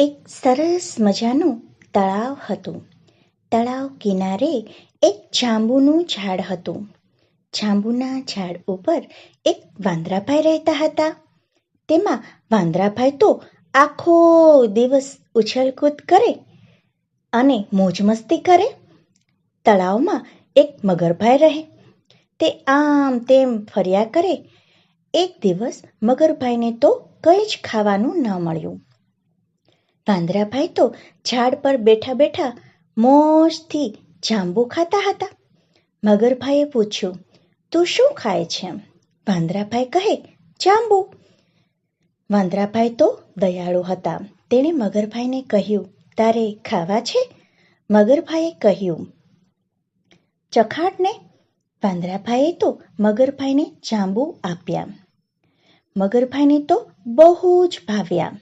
એક સરસ મજાનું તળાવ હતું. તળાવ કિનારે એક જાંબુનું ઝાડ હતું. જાંબુના ઝાડ ઉપર એક વાંદરાભાઈ રહેતા હતા. તેમાં વાંદરાભાઈ તો આખો દિવસ ઉછળકૂદ કરે અને મોજ મસ્તી કરે. તળાવમાં એક મગરભાઈ રહે. તે આમ તેમ ફર્યા કરે. એક દિવસ મગરભાઈને તો કંઈ જ ખાવાનું ન મળ્યું. વાંદરાભાઈ તો ઝાડ પર બેઠા બેઠા મોજથી જાંબુ ખાતા હતા. મગરભાઈએ પૂછ્યું, તું શું ખાય છે? વાંદરાભાઈ કહે, જાંબુ. વાંદરાભાઈ તો દયાળુ હતા. તેણે મગરભાઈને કહ્યું, તારે ખાવા છે? મગરભાઈએ કહ્યું ચખાટને વાંદરાભાઈએ તો મગરભાઈને જાંબુ આપ્યા. મગરભાઈને તો બહુ જ ભાવ્યા.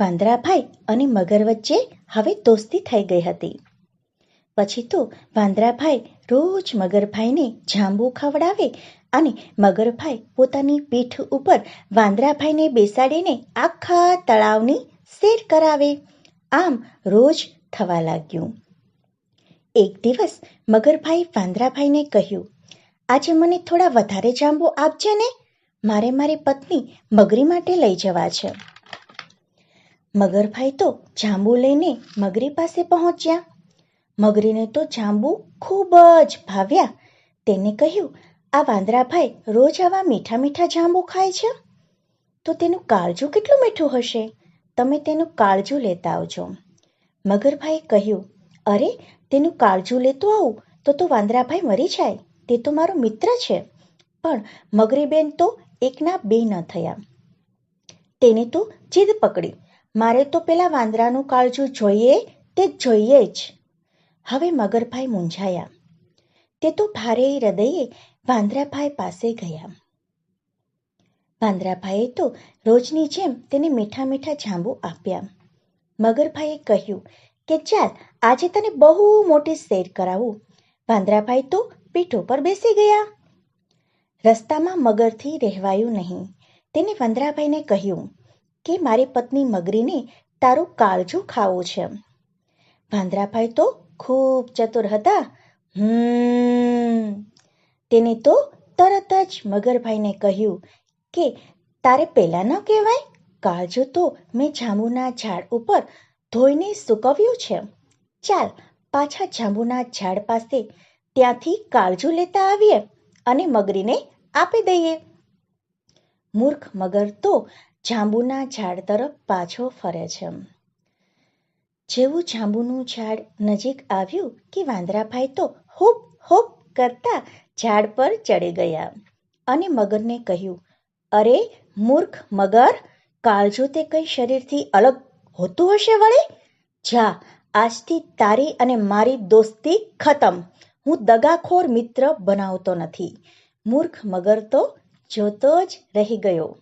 વાંદરાભાઈ અને મગર વચ્ચે હવે દોસ્તી થઈ ગઈ હતી. પછી તો વાંદરાભાઈ રોજ મગરભાઈને જાંબુ ખવડાવે અને મગરભાઈ પોતાની પીઠ ઉપર વાંદરાભાઈને બેસાડીને આખા તળાવની સેર કરાવે. આમ રોજ થવા લાગ્યું. એક દિવસ મગરભાઈ વાંદરાભાઈને કહ્યું, આજે મને થોડા વધારે જાંબુ આપજે ને? મારે મારી પત્ની મગરી માટે લઈ જવા છે. મગરભાઈ તો જાંબુ લઈને મગરી પાસે પહોંચ્યા. મગરીને તો જાંબુ ખૂબ જ ભાવ્યા. તેને કહ્યું, આ વાંદરાભાઈ રોજ આવા મીઠા મીઠા જાંબુ ખાય છે? તો તેનું કાળજું કેટલું મીઠું હશે? તમે તેનું કાળજું લેતા આવજો. મગરભાઈએ કહ્યું, અરે, તેનું કાળજું લેતું આવું તો તો વાંદરાભાઈ મરી જાય. તે તો મારો મિત્ર છે. પણ મગરીબેન તો એકના બે ન થયા. તેને તો જીદ પકડી. મારે તો પેલા વાંદરાનું કાળજું જોઈએ તે જોઈએ જ. હવે મગરભાઈ મૂંઝાયા. તે તો ભારે હૃદયે વાંદરાભાઈ પાસે ગયા. વાંદરાભાઈએ તો રોજની જેમ તેને મીઠા મીઠા જાંબુ આપ્યા. મગરભાઈએ કહ્યું કે, ચાલ, આજે તને બહુ મોટી સેર કરાવું. વાંદરાભાઈ તો પીઠો પર બેસી ગયા. રસ્તામાં મગરથી રહેવાયું નહીં. તેને વાંદરાભાઈને કહ્યું કે મારી પત્ની મગરીને તારું કાળજું ખાવું છે. ભાંદરાભાઈ તો ખૂબ ચતુર હતા. હમ. તેને તો તરત જ મગરભાઈને કહ્યું કે, તારે પહેલાં ન કહેવાય, કાળજું તો મેં જાંબુના ઝાડ ઉપર ધોઈને સૂકવ્યું છે. ચાલ, પાછા જાંબુના ઝાડ પાસે ત્યાંથી કાળજું લેતા આવીએ અને મગરીને આપી દઈએ. મૂર્ખ મગર તો જાંબુના ઝાડ તરફ પાછો ફરે છે. જેવું જાંબુનું ઝાડ નજીક આવ્યું કે વાંદરાભાઈ તો હોપ હોપ કરતા ઝાડ પર ચડી ગયા અને મગરને કહ્યું, અરે, મૂર્ખ મગર, કાળજો તે કઈ શરીરથી અલગ હોતું હશે વળે? જા, આજથી તારી અને મારી દોસ્તી ખતમ. હું દગાખોર મિત્ર બનાવતો નથી. મૂર્ખ મગર તો જોતો જ રહી ગયો.